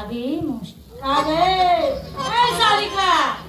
Abimos. Cadê? Ei, Zalica!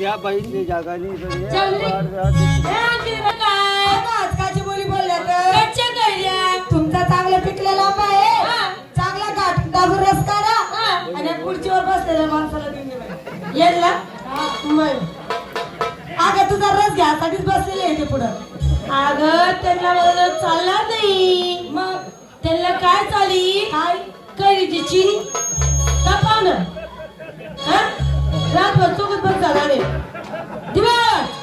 त्या बाईची जागा नाही इकडे. चल रे. आणखी बरं काय आजकालची बोली बोलल्या तर? तुमचा चांगला पिकलेला आंबा आहे. हा. चांगला घाट दाबून रस करा हा. आणि खुर्चीवर बसलेल्या माणसाला देऊन बाई. येला मग. अगं तुझा रस घ्यासाठीच बसलेली आहे ते पुढं. अगं त्यांना मला चालणार नाही. मग? त्यांना काय चाली काय? कैरीची चिनी. पाहुणं हा रातभर चोकत बस झाला रे. दिवस!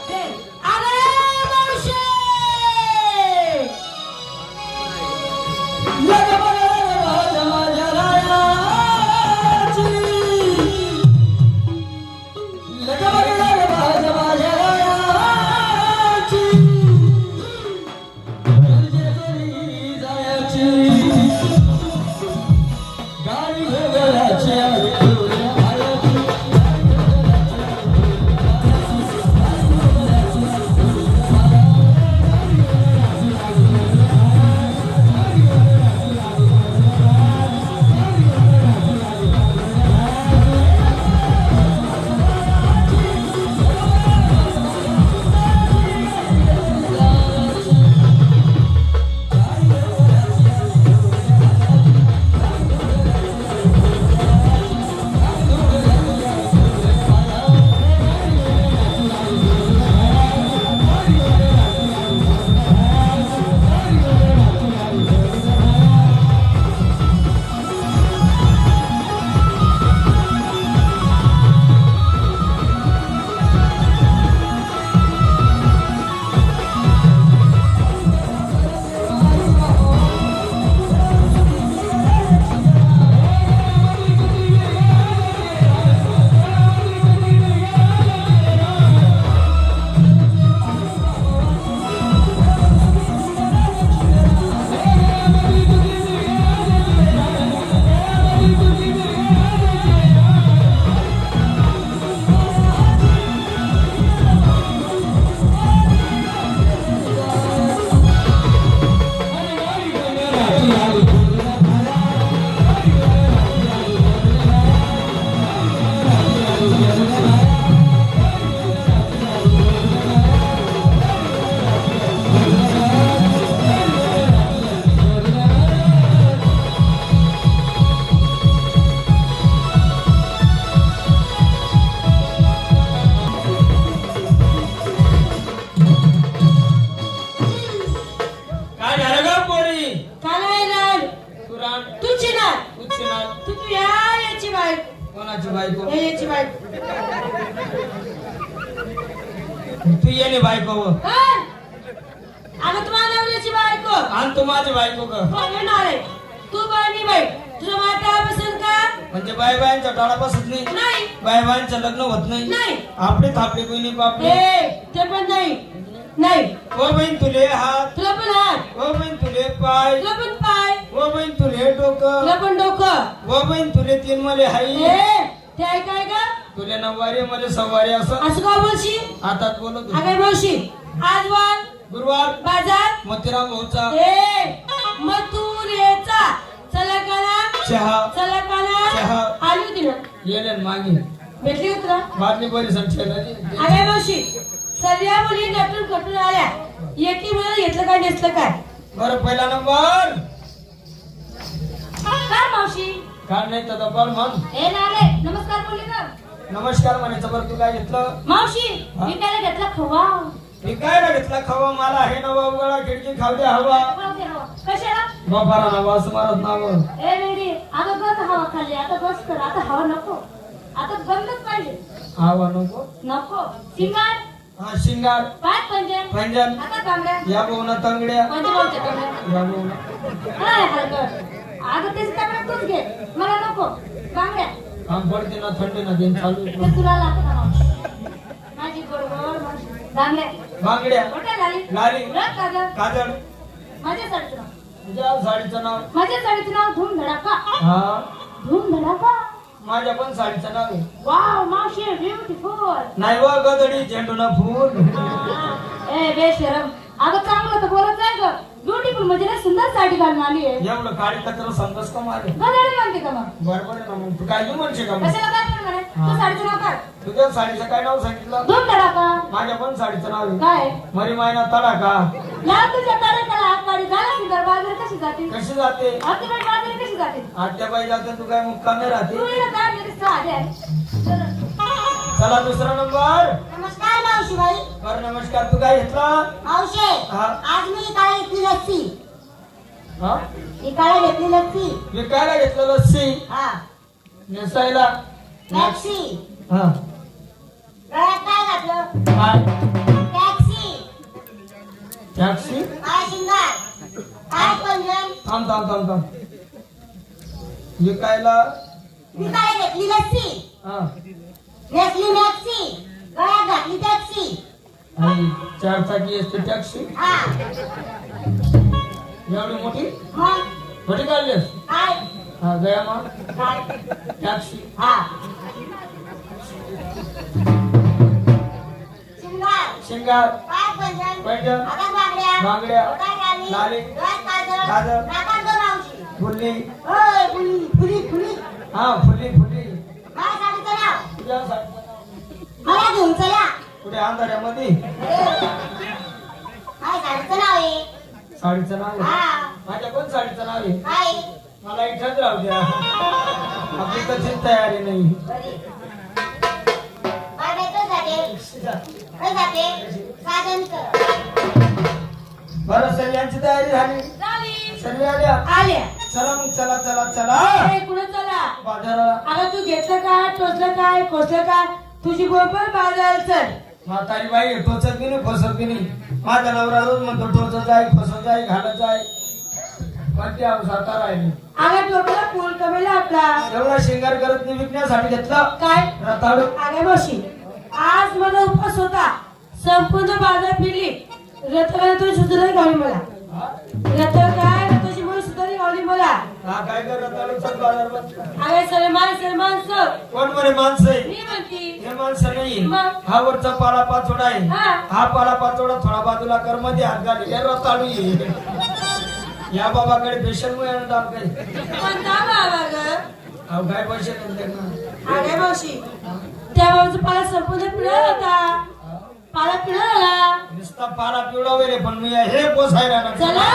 तू तू या याची बाईक कोणाची बायको? या याची बाईक तू येणे बायको व. अगं तुम्हाला नवऱ्याची बायको. आणि तू माझी बायको ग. कोण येणार आहे तू मी बाई. तुझा वाटा पसंत का? म्हणजे बाय बायांचा टाळा बसत नाही? नाही. बाय बायांचं लग्न होत नाही. नाही. आपले थापले कोणी पापले ए ते पण नाही. नाही. ओ बहीण तुले हात. तुला पण हात. ओ बहीण तुले पाय. तुला पण पाय. ओ बहीण तुले डोकं. तुला पण डोकं. ओ बहीण तुले तीन मले हाई. ए ते ऐकाय का तुले नऊवारी मले सव्वारी असं. असं का बोलशी? हातात बोलत होतो. अगं मावशी आज वार. गुरुवार. बाजार. मोतीराम भाऊचा. ए मथुरेचा. चला काना चहा. चला काना चहा. आली होती ना येले न मागे. भेटली होती ना बरी संठेला अगं मावशी सगळ्या मुली नटून कटून आल्या. एकी मला घेतलं काय नेसलं काय? बरं पहिला नंबर. काय मावशी? काय नाही तर बोल म्हण. ए नारे नमस्कार बोलली का नमस्कार म्हणायचं बरं तू काय घेतलं? मावशी हा? मी त्याला घेतला? खवा. मी काय ना घेतला खावा मला हे नवा उघडा खिडकी खाऊ द्या हवा. कशाला? बापारा नावा असं मारत नाव. ए रेडी अगं बस हवा खाल्ली आता बस कर आता हवा नको. आता बंदच पाहिजे. हवा नको? नको. सिंगार हा शिंगार पाच पंजन. पंजन. आता तांबड्या. या बोवना तंगड्या बोलते तांबड्या? या बोवना काय हलकट अगं तेच तांबड्या तूच घे. मला नको. बांगड्या काम पडते ना थंडी ना दिन चालू. ते तुला लागतं? माझी. बांगड्या. कुठे लाली? काजळ. काजळ. माझ्या साडीचं नाव. तुझ्या साडीचं नाव? माझ्या साडीचं नाव धूम धडाका. हा. धूम धडाका. माझ्या पण साडीचं नाव आहे. वाव मावशी ब्युटिफुल नाही व गदडी झेंडूना फूल. ए बेशरम. अगं चांगलं तर बोलत ग. ब्युटिफुल म्हणजे ना सुंदर साडी घालून आली आहे. एवढं काळी कचरा समजस का मारे? गदाडी म्हणते का मग? बरोबर आहे ना मग. तू काय घेऊ म्हणशील का मग? कशाला काय पण म्हणे? तू साडीचं नाव काय तुझ्या साडीचं काय नाव सांगितलं? धडाका. माझ्या पण साडीचं नाव आहे. काय? मरी मायना तडा का लाल तुझ्या तारकाला हात काढी झाला की दरबार कशी जाते? कशी जाते? अतिबाई बाजारी कशी जाते? आत्याबाई जाते तू काय मुक्काम नाही राहते? तू इकडे काय मेरे साधे आहे चला. दुसरा नंबर. नमस्कार मावशीबाई. बर नमस्कार. तू काय घेतला? मावशे हा. आज मी इकाळा घेतली लस्सी. हा? इकाळा घेतली लस्सी. विकायला घेतलं लस्सी? हा. नेसायला? टॅक्सी हा. गळ्यात काय घातलं? काय? टॅक्सी टॅक्सी काय शिंगार. काय थांब थांब थांब थांब. विकायला इकाळा घेतली लस्सी हा. नेसली मॅक्सी गळ्यात घातली टॅक्सी आणि चार चाकी असते टॅक्सी. हा. एवढी मोठी? काढलीस काय हा गया मग. टॅक्सी. हा. शिंगार शिंगार पैठण. बांगड्या. लाली, औंशी. फुल्ली फुली, फुली. हा फुल्ली फुल्ली? तुझ्या. मला घेऊन चला. कुठे अंधाऱ्यामध्ये साडीचं नाव आहे? माझ्या कोण साडीचं नाव आहे? मला इथंच राहू द्या आपली तशीच तयारी नाही? साधन कर. बरं सर यांची तयारी झाली. झाली. सर्व आल्या. आल्या. चला मग चला चला चला. कुठं चला? बाजाराला. अगं तू घेतलं काय? टोचलं काय? खोसलं काय? तुझी बरोबर बाजारात चल. म्हातारी बाई टोचत की नाही फसत की नाही. माझा नवरा रोज म्हणतो टोचत आहे फसत आहे घालत आहे कोणती सातारा आहे? अगं टोकला फुल कमेला आपला एवढा शिंगार करत नाही विकण्यासाठी घेतलं? काय? रताळू. अगे बशी आज माझा उपवास होता. संपूर्ण बाजार फिरली. रथाला तो सुधारी गावली मला रथाला काय? रथाची मुळे सुधारी गावली मला हा काय कर रताळू चल बाजार बस. अगे सलमान सलमान सर कोण म्हणे माणसं? आहे मी म्हणती. हे माणसं नाही. मग? हा वरचा पाला पाचोडा आहे. हा. हा पाला पाचोडा थोडा बाजूला कर मध्ये हात घाली. हे रताळू आहे. या. बाबाकडे स्पेशल मिळणार दाम काही बाबा ग. अहो काय पैसे नाही त्यांना अगे मावशी त्या बाबाचा पाला संपूर्ण पिळा होता. पारा पिळाला. नुसता पारा पिळा वगैरे पण मी हे पोसायला चला.